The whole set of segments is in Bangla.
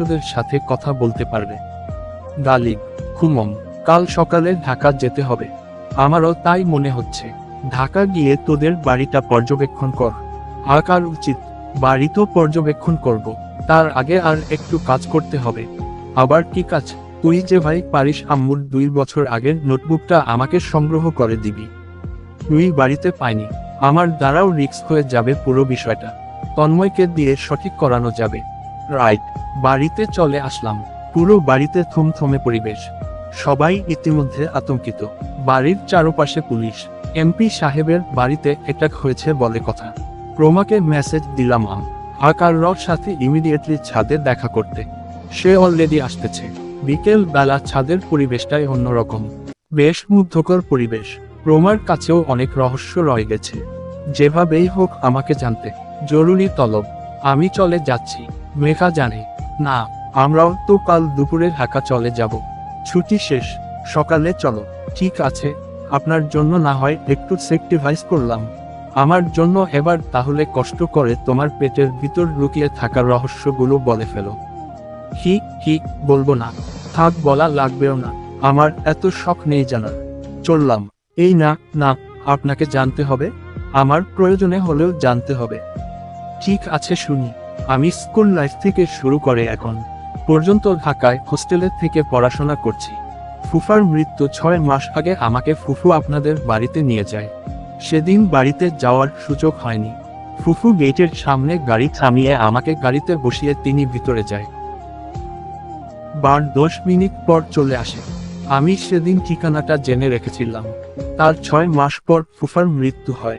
সদস্যদের সাথে কথা বলতে পারবে। গালিব খুমম কাল সকালে ঢাকা যেতে হবে। আমারও তাই মনে হচ্ছে। ঢাকা গিয়ে তোদের বাড়িটা পর্যবেক্ষণ কর। আকার উচিত? বাড়ি তো পর্যবেক্ষণ করব। তার আগে আর একটু কাজ করতে হবে। আবার কি কাজ? তুই যে ভাই পারিস আম্মুর দুই বছর আগের নোটবুকটা আমাকে সংগ্রহ করে দিবি। তুই বাড়িতে পাইনি। আমার দ্বারাও রিক্স হয়ে যাবে পুরো বিষয়টা। তন্ময়কে দিয়ে সঠিক করানো যাবে। রাইট, বাড়িতে চলে আসলাম। পুরো বাড়িতে থমথমে পরিবেশ। সবাই ইতিমধ্যে আতঙ্কিত। বাড়ির চারপাশে পুলিশ। এমপি সাহেবের বাড়িতে অ্যাটাক হয়েছে বলে কথা। ক্রোমাকে মেসেজ দিলাম আম। আকার রর সাথে ইমিডিয়েটলি ছাদে দেখা করতে। সে অলরেডি আসতেছে। বিকেল বেলা ছাদের পরিবেশটাই অন্যরকম। বেশ মুগ্ধকর পরিবেশ। ক্রোমার কাছেও অনেক রহস্য রয়ে গেছে। যেভাবেই হোক আমাকে জানতে। জরুরি তলব। আমি চলে যাচ্ছি। মেঘা জানে, না, আমরাও তো কাল দুপুরে ঢাকা চলে যাব। ছুটি শেষ, সকালে চলো, ঠিক আছে, আপনার জন্য না হয় একটু সেক্টিভাইজ করলাম। আমার জন্য এবার তাহলে কষ্ট করে তোমার পেটের ভিতর লুকিয়ে থাকা রহস্যগুলো বলে ফেলো। হি হি বলব না, থাক বলা লাগবেও না, আমার এত শখ নেই জানার। চললাম, এই না না, আপনাকে জানতে হবে, আমার প্রয়োজনে হলেও জানতে হবে। ঠিক আছে, শুনি। আমি স্কুল লাইফ থেকে শুরু করে এখন পর্যন্ত ঢাকায় হোস্টেলে থেকে পড়াশোনা করছি। ফুফার মৃত্যু ছয় মাস আগে আমাকে ফুফু আপনাদের বাড়িতে নিয়ে যায়। সেদিন বাড়িতে যাওয়ার সুযোগ হয়নি। ফুফু গেটের সামনে গাড়ি থামিয়ে আমাকে গাড়িতে বসিয়ে তিনি ভিতরে যায়। বার দশ মিনিট পর চলে আসে। আমি সেদিন ঠিকানাটা জেনে রেখেছিলাম। তার ছয় মাস পর ফুফার মৃত্যু হয়।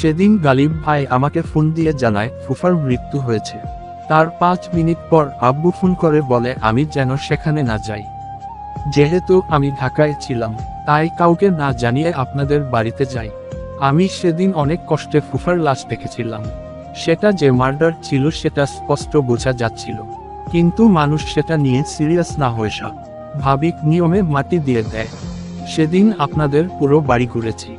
সেদিন গালিব ভাই আমাকে ফোন দিয়ে জানায়, ফুফার মৃত্যু হয়েছে। তার পাঁচ মিনিট পর আব্বু ফোন করে বলে, আমি যেন সেখানে না যাই। যেহেতু আমি ঢাকায় ছিলাম, তাই কাউকে না জানিয়ে আপনাদের বাড়িতে যাই। আমি সেদিন অনেক কষ্টে ফুফার লাশ দেখেছিলাম। সেটা যে মার্ডার ছিল সেটা স্পষ্ট বোঝা যাচ্ছিল। কিন্তু মানুষ সেটা নিয়ে সিরিয়াস না হয়ে সব ভাবিক নিয়মে মাটি দিয়ে দেয়। সেদিন আপনাদের পুরো বাড়ি ঘুরেছি।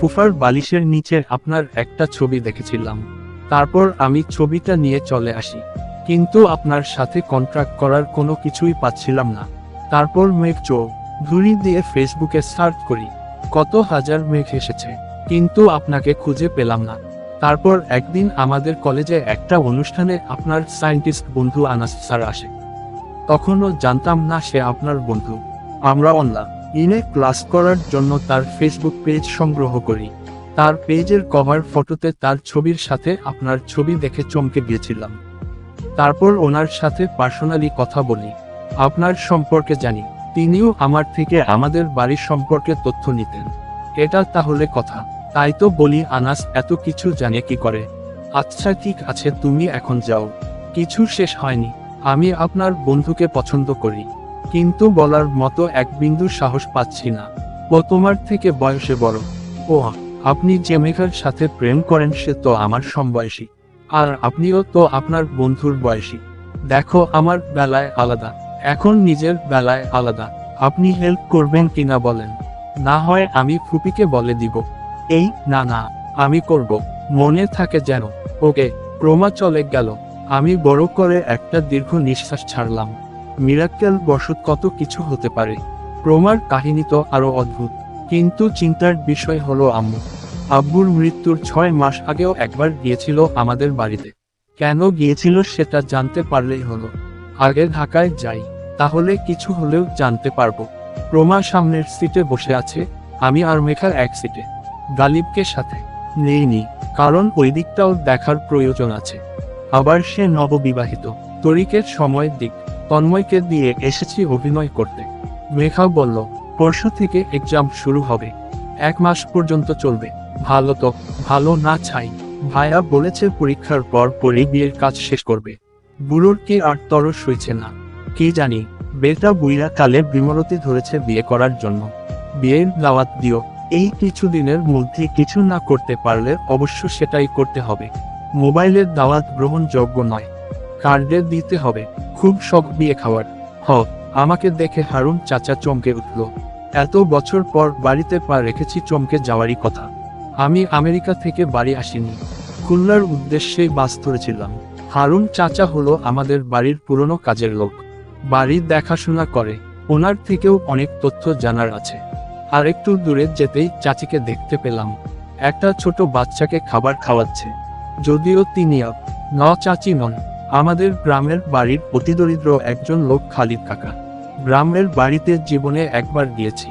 ফুফার বালিশের নিচে আপনার একটা ছবি দেখেছিলাম। তারপর আমি ছবিটা নিয়ে চলে আসি। কিন্তু আপনার সাথে কন্ট্রাক্ট করার কোনো কিছুই পাচ্ছিলাম না। তারপর মেঘ চো ঘুরি দিয়ে ফেসবুকে সার্চ করি। কত হাজার মেঘ এসেছে। কিন্তু আপনাকে খুঁজে পেলাম না। তারপর একদিন আমাদের কলেজে একটা অনুষ্ঠানে আপনার সায়েন্টিস্ট বন্ধু আনাস স্যার আসে। তখনও জানতাম না সে আপনার বন্ধু। আমরা অনলাইন ইনে ক্লাস করার জন্য তার ফেসবুক পেজ সংগ্রহ করি। তার পেজের কভার ফটোতে তার ছবির সাথে আপনার ছবি দেখে চমকে গিয়েছিলাম। তারপর ওনার সাথে পার্সোনালি কথা বলি। আপনার সম্পর্কে জানি। তিনিও আমার থেকে আমাদের বাড়ির সম্পর্কে তথ্য নিতেন। এটা তাহলে কথা। তাই তো বলি, আনাস, এত কিছু জানে কি করে? আচ্ছা ঠিক আছে, তুমি এখন যাও। কিছু শেষ হয়নি। আমি আপনার বন্ধুকে পছন্দ করি। কিন্তু বলার মতো এক বিন্দু সাহস পাচ্ছি না। ও তোমার থেকে বয়সে বড়। ও, আপনি যে মেঘার সাথে প্রেম করেন সে তো আমার সমবয়সী। আর আপনিও তো আপনার বন্ধুর বয়সী। দেখো, আমার বেলায় আলাদা। এখন নিজের বেলায় আলাদা। আপনি হেল্প করবেন কিনা বলেন। না হয় আমি ফুপিকে বলে দিব। এই, না না, আমি করব। মনে থাকে যেন, ওকে, ক্রমা চলে গেল। আমি বড় করে একটা দীর্ঘ নিঃশ্বাস ছাড়লাম। মিরাক্কেল বসত কত কিছু হতে পারে। ক্রমার কাহিনী তো আরও অদ্ভুত। কিন্তু চিন্তার বিষয় হলো আম্মু। আব্বুর মৃত্যুর ছয় মাস আগেও একবার গিয়েছিল আমাদের বাড়িতে। কেন গিয়েছিল সেটা জানতে পারলেই হলো। আগে ঢাকায় যাই, তাহলে কিছু হলেও জানতে পারব। প্রমা সামনের সিটে বসে আছে, আমি আর মেঘার এক সিটে। গালিবকে সাথে। নেইনি কারণ ওই দিকটাও দেখার প্রয়োজন আছে। আবার সে নববিবাহিত। তরিকের সময় দিক। তন্ময়কে দিয়ে এসেছি অভিনয় করতে। মেঘা বলল, পরশু থেকে এক্সাম শুরু হবে। এক মাস পর্যন্ত চলবে। ভালো তো, ভালো না ছাই। ভাইয়া বলেছে পরীক্ষার পর পরই বিয়ের কাজ শেষ করবে। বুড়োর কি আর তরস সইছে না। কি জানি, বেটা বুইরা কালে বিমলতি ধরেছে বিয়ে করার জন্য। বিয়ের দাওয়াত দিও। এই কিছুদিনের মধ্যে কিছু না করতে পারলে অবশ্য সেটাই করতে হবে। মোবাইলের দাওয়াত গ্রহণযোগ্য নয়। কার্ডে দিতে হবে। খুব শখ বিয়ে খাওয়ার। হ, আমাকে দেখে হারুন চাচা চমকে উঠল। এত বছর পর বাড়িতে পা রেখেছি চমকে যাওয়ারই কথা। আমি আমেরিকা থেকে বাড়ি আসিনি। খুলনার উদ্দেশ্যেই বাস ধরেছিলাম। হারুন চাচা হলো আমাদের বাড়ির পুরনো কাজের লোক। বাড়ির দেখাশোনা করে। ওনার থেকেও অনেক তথ্য জানার আছে। আর একটু দূরে যেতেই চাচিকে দেখতে পেলাম। একটা ছোট বাচ্চাকে খাবার খাওয়াচ্ছে। যদিও তিনি আপ, ন চাচি নন। আমাদের গ্রামের বাড়ির অতিদরিদ্র একজন লোক খালিদ কাকা। গ্রামের বাড়িতে জীবনে একবার গিয়েছি,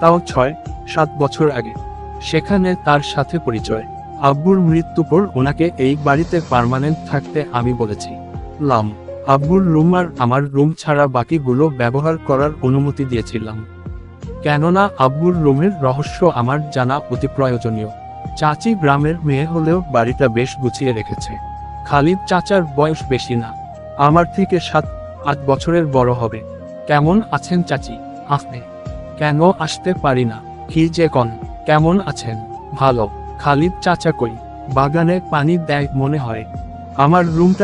তাও ছয়, সাত বছর আগে। সেখানে তার সাথে পরিচয়। আব্বুর মৃত্যু পর ওনাকে এই বাড়িতে পার্মানেন্ট থাকতে আমি বলেছি। লাম, আব্বুর রুম আর আমার রুম ছাড়া বাকিগুলো ব্যবহার করার অনুমতি দিয়েছিলাম। কেননা আব্বুর রুমের রহস্য আমার জানা অতি প্রয়োজনীয়। চাচি গ্রামের মেয়ে হলেও বাড়িটা বেশ গুছিয়ে রেখেছে। খালিদ চাচার বয়স বেশি না। আমার থেকে সাত, আট বছরের বড় হবে। কেমন আছেন চাচি? আপনি? কেন আসতে পারি না? কি যে কন? কেমন আছেন? ভালো। খালিদ চাচা কই? বাগানে পানি দেয় মনে হয়। আমার রুমটা